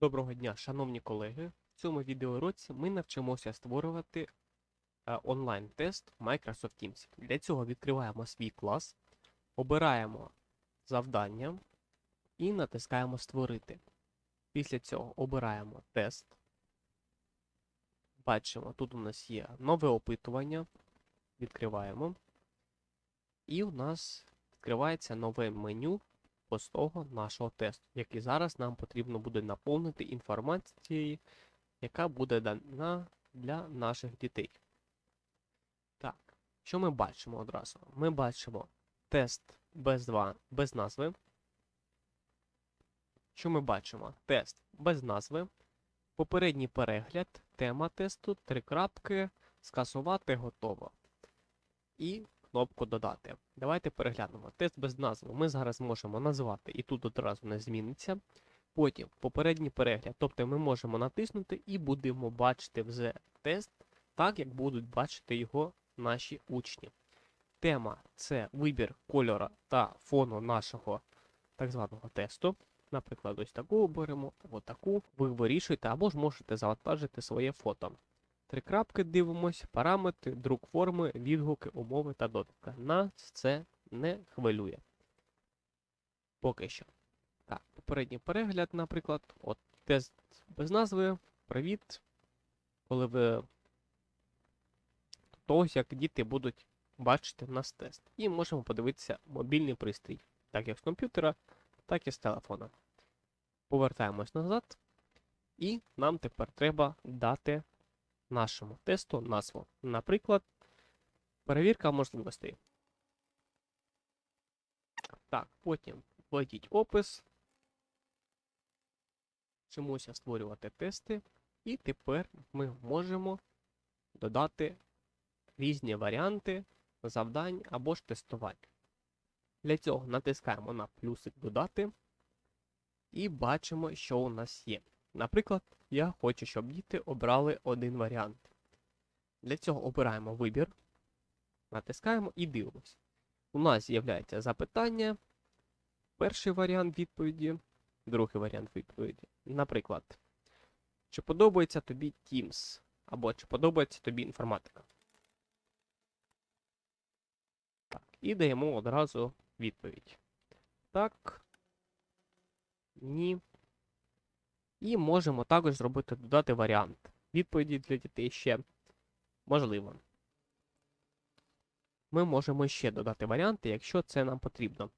Доброго дня, шановні колеги. В цьому відеоуроці ми навчимося створювати е, онлайн-тест в Microsoft Teams. Для цього відкриваємо свій клас, обираємо завдання і натискаємо Створити. Після цього обираємо тест. Бачимо, тут у нас є нове опитування. Відкриваємо. І у нас відкривається нове меню простого нашого тесту, який зараз нам потрібно буде наповнити інформацією, яка буде дана для наших дітей. Так, що ми бачимо одразу? Ми бачимо тест без, 2, без назви. Що ми бачимо? Тест без назви. Попередній перегляд, тема тесту, три крапки, скасувати готово. І кнопку додати. Давайте переглянемо. Тест без назви ми зараз можемо назвати, і тут одразу не зміниться. Потім попередній перегляд. Тобто ми можемо натиснути і будемо бачити вже тест так, як будуть бачити його наші учні. Тема це вибір кольора та фону нашого так званого тесту. Наприклад, ось таку оберемо, або таку. Ви вирішуєте, або ж можете завантажити своє фото. Три крапки дивимось, параметри, друк форми, відгуки, умови та додатка. Нас це не хвилює. Поки що. Так, попередній перегляд, наприклад, от тест без назви. Привіт. Коли ви то як діти будуть бачити в нас тест. І можемо подивитися мобільний пристрій, так як з комп'ютера, так і з телефона. Повертаємось назад. І нам тепер треба дати нашому тесту назву. Наприклад, перевірка можливостей. Так, потім введіть опис. Вчимося створювати тести. І тепер ми можемо додати різні варіанти завдань або ж тестувань. Для цього натискаємо на плюсик додати і бачимо, що у нас є. Наприклад, я хочу, щоб діти обрали один варіант. Для цього обираємо вибір, натискаємо і дивимося. У нас з'являється запитання, перший варіант відповіді, другий варіант відповіді. Наприклад, чи подобається тобі Teams, або чи подобається тобі інформатика. Так, і даємо одразу відповідь. Так. Ні. І можемо також зробити додати варіант. Відповіді для дітей ще можливо. Ми можемо ще додати варіанти, якщо це нам потрібно.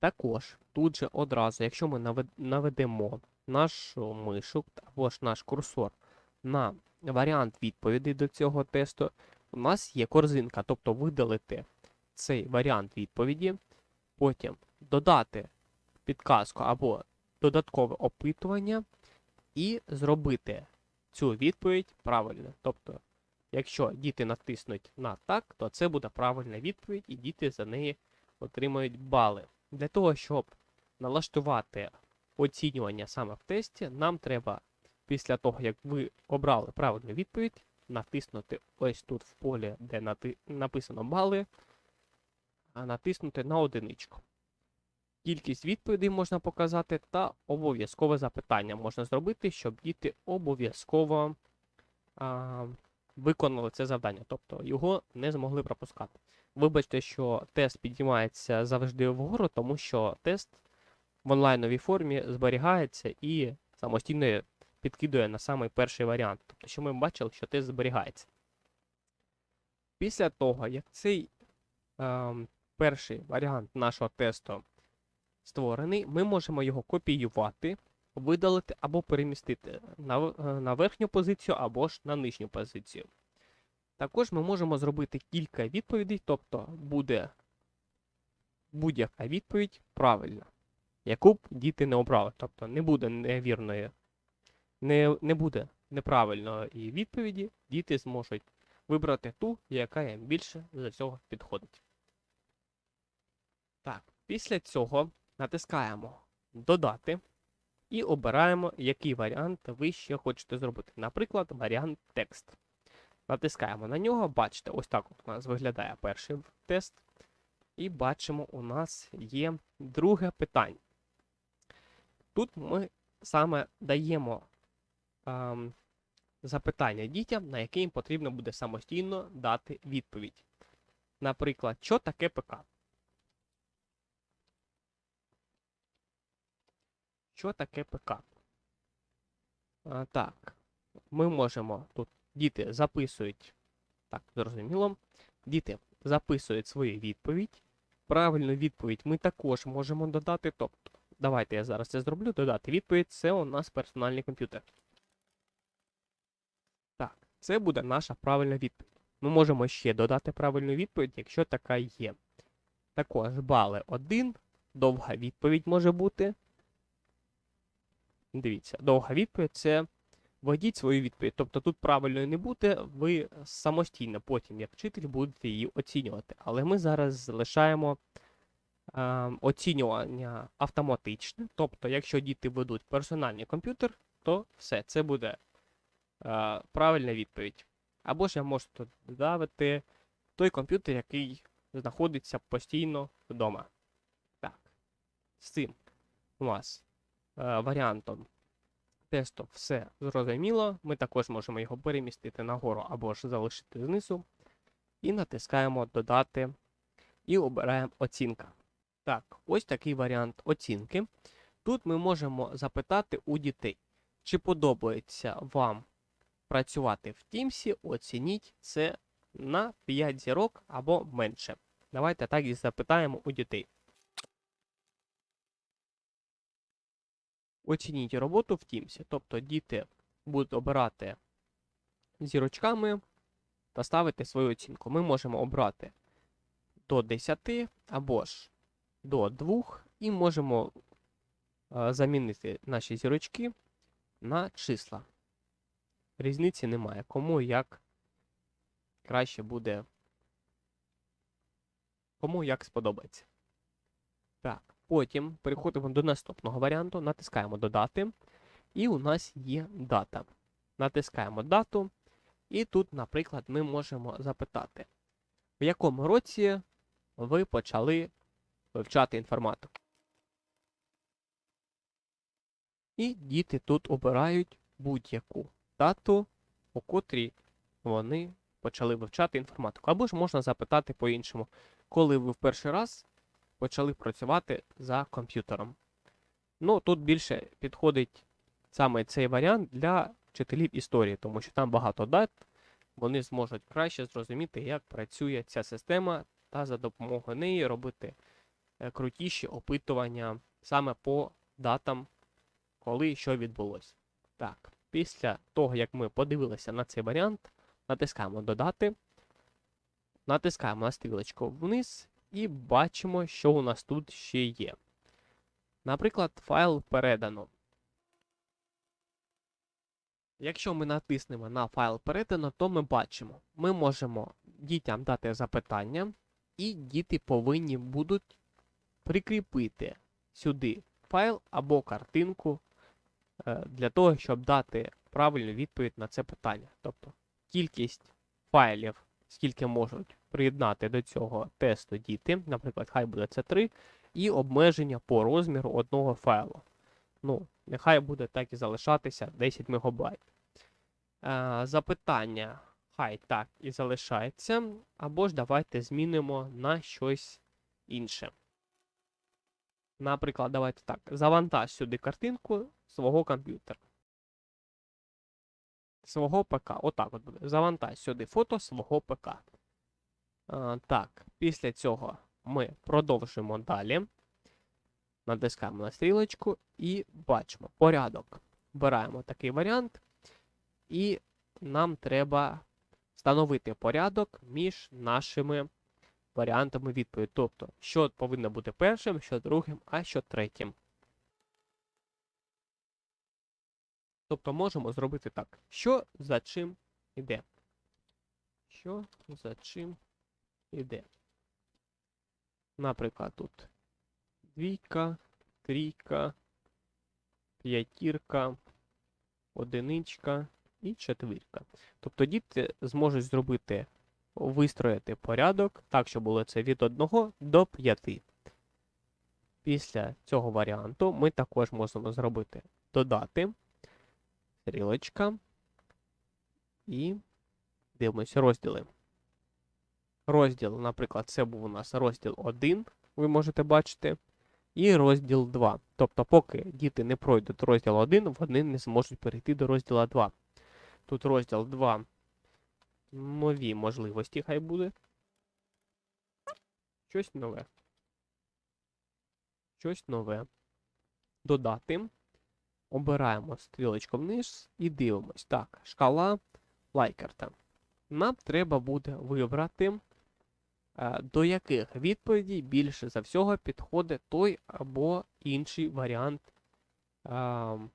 Також тут же одразу, якщо ми наведемо нашу мишу або ж наш курсор на варіант відповідей до цього тесту, у нас є корзинка, тобто видалити цей варіант відповіді, потім додати підказку або додаткове опитування і зробити цю відповідь правильно. Тобто, якщо діти натиснуть на так, то це буде правильна відповідь, і діти за неї отримають бали. Для того, щоб налаштувати оцінювання саме в тесті, нам треба після того, як ви обрали правильну відповідь, натиснути ось тут в полі, де написано бали, а натиснути на одиничку. Кількість відповідей можна показати та обов'язкове запитання можна зробити, щоб діти обов'язково виконали це завдання, тобто його не змогли пропускати. Вибачте, що тест піднімається завжди вгору, тому що тест в онлайновій формі зберігається і самостійно підкидує на самий перший варіант. Тобто, що ми бачили, що тест зберігається. Після того, як цей е, перший варіант нашого тесту створений, ми можемо його копіювати, видалити або перемістити на, е, на верхню позицію або ж на нижню позицію. Також ми можемо зробити кілька відповідей, тобто буде будь-яка відповідь правильна, яку б діти не обрали. Тобто не буде невірної, не, не буде неправильної відповіді, діти зможуть вибрати ту, яка їм більше за цього підходить. Так, після цього натискаємо Додати і обираємо, який варіант ви ще хочете зробити. Наприклад, варіант текст. Натискаємо на нього, бачите, ось так у нас виглядає перший тест. І бачимо, у нас є друге питання. Тут ми саме даємо ем, запитання дітям, на яке їм потрібно буде самостійно дати відповідь. Наприклад, що таке ПК? Що таке ПК? А, так, ми можемо тут діти записують. Так, зрозуміло. Діти записують свою відповідь. Правильну відповідь ми також можемо додати. Тобто, давайте я зараз це зроблю. Додати відповідь це у нас персональний комп'ютер. Так, це буде наша правильна відповідь. Ми можемо ще додати правильну відповідь, якщо така є. Також бали 1. Довга відповідь може бути. Дивіться, довга відповідь це введіть свою відповідь. Тобто тут правильної не буде, ви самостійно потім, як вчитель, будете її оцінювати. Але ми зараз залишаємо е, оцінювання автоматичне. Тобто, якщо діти ведуть персональний комп'ютер, то все, це буде е, правильна відповідь. Або ж я можу додати той комп'ютер, який знаходиться постійно вдома. Так, з цим у нас е, варіантом тесту все зрозуміло. Ми також можемо його перемістити нагору або ж залишити знизу. І натискаємо Додати і обираємо оцінка. Так, ось такий варіант оцінки. Тут ми можемо запитати у дітей, чи подобається вам працювати в Teams, оцініть це на 5 зірок або менше. Давайте так і запитаємо у дітей. Оцініть роботу в Teams. Тобто діти будуть обирати зірочками та ставити свою оцінку. Ми можемо обрати до 10 або ж до 2 і можемо е, замінити наші зірочки на числа. Різниці немає. Кому як краще буде. Кому як сподобається. Так, потім переходимо до наступного варіанту, натискаємо Додати. І у нас є дата. Натискаємо дату. І тут, наприклад, ми можемо запитати, в якому році ви почали вивчати інформатику. І діти тут обирають будь-яку дату, у котрій вони почали вивчати інформатику. Або ж можна запитати по-іншому, коли ви в перший раз почали працювати за комп'ютером. Ну, тут більше підходить саме цей варіант для вчителів історії, тому що там багато дат, вони зможуть краще зрозуміти, як працює ця система, та за допомогою неї робити е, крутіші опитування саме по датам, коли що відбулося. Так, після того, як ми подивилися на цей варіант, натискаємо Додати, натискаємо на стрілочку вниз і бачимо, що у нас тут ще є. Наприклад, файл передано. Якщо ми натиснемо на файл передано, то ми бачимо, ми можемо дітям дати запитання, і діти повинні будуть прикріпити сюди файл або картинку е, для того, щоб дати правильну відповідь на це питання. Тобто кількість файлів, скільки можуть приєднати до цього тесту діти, наприклад, хай буде це 3, і обмеження по розміру одного файлу. Ну, нехай буде так і залишатися 10 МБ. Е, запитання хай так і залишається, або ж давайте змінимо на щось інше. Наприклад, давайте так, завантаж сюди картинку свого комп'ютера. Свого ПК. Отак от буде. Завантаж сюди фото свого ПК. А, так, після цього ми продовжуємо далі. Натискаємо на стрілочку і бачимо порядок. Вбираємо такий варіант, і нам треба встановити порядок між нашими варіантами відповіді. Тобто, що повинно бути першим, що другим, а що третім. Тобто можемо зробити так. Що за чим йде? Що за чим йде? Наприклад, тут двійка, трійка, п'ятірка, одиничка і четвірка. Тобто діти зможуть зробити, вистроїти порядок так, щоб було це від 1 до 5. Після цього варіанту ми також можемо зробити додати. Стрілочка. І дивимося розділи. Розділ, наприклад, це був у нас розділ 1, ви можете бачити, і розділ 2. Тобто, поки діти не пройдуть розділ 1, вони не зможуть перейти до розділу 2. Тут розділ 2. Нові можливості хай буде. Щось нове. Щось нове. Додати. Обираємо стрілочку вниз і дивимось. Так, шкала Лайкерта. Нам треба буде вибрати, до яких відповідей більше за всього підходить той або інший варіант. е,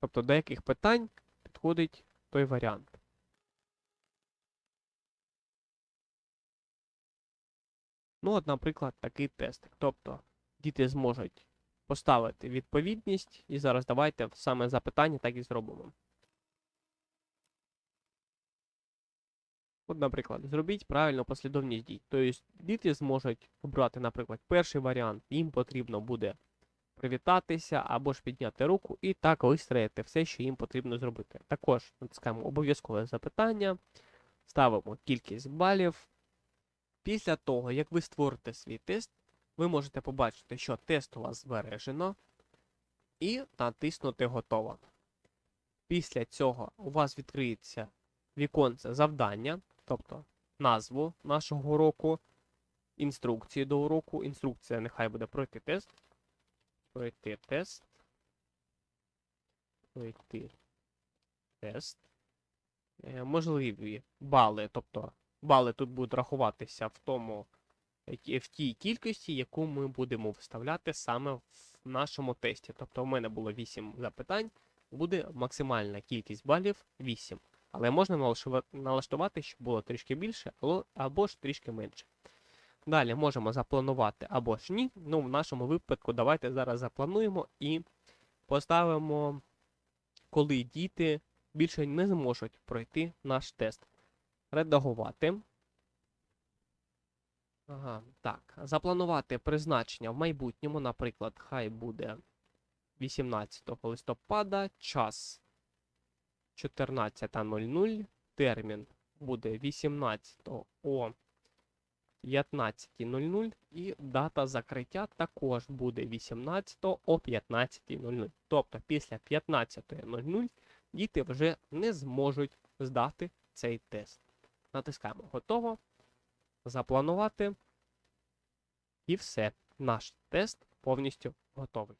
Тобто, до яких питань підходить той варіант. Ну, от, наприклад, такий тест. Тобто, діти зможуть поставити відповідність, і зараз давайте саме запитання так і зробимо. От, наприклад, зробіть правильну послідовність дій. Тобто діти зможуть обрати, наприклад, перший варіант, їм потрібно буде привітатися або ж підняти руку і так вистроїти все, що їм потрібно зробити. Також натискаємо обов'язкове запитання, ставимо кількість балів. Після того, як ви створите свій тест, ви можете побачити, що тест у вас збережено, і натиснути Готово. Після цього у вас відкриється віконце завдання, тобто назву нашого уроку, інструкції до уроку. Інструкція нехай буде пройти тест. Пройти тест. Пройти тест. Е, можливі бали, тобто бали тут будуть рахуватися в тому, в тій кількості, яку ми будемо вставляти саме в нашому тесті. Тобто, у мене було 8 запитань, буде максимальна кількість балів 8. Але можна налаштувати, щоб було трішки більше, або- ж трішки менше. Далі можемо запланувати або ж ні. Ну, в нашому випадку, давайте зараз заплануємо і поставимо, коли діти більше не зможуть пройти наш тест. Редагувати. Ага, так. Запланувати призначення в майбутньому, наприклад, хай буде 18 листопада, час 14.00, термін буде 18 о 15.00 і дата закриття також буде 18 о 15.00. Тобто після 15.00 діти вже не зможуть здати цей тест. Натискаємо готово. Запланувати. І все. Наш тест повністю готовий.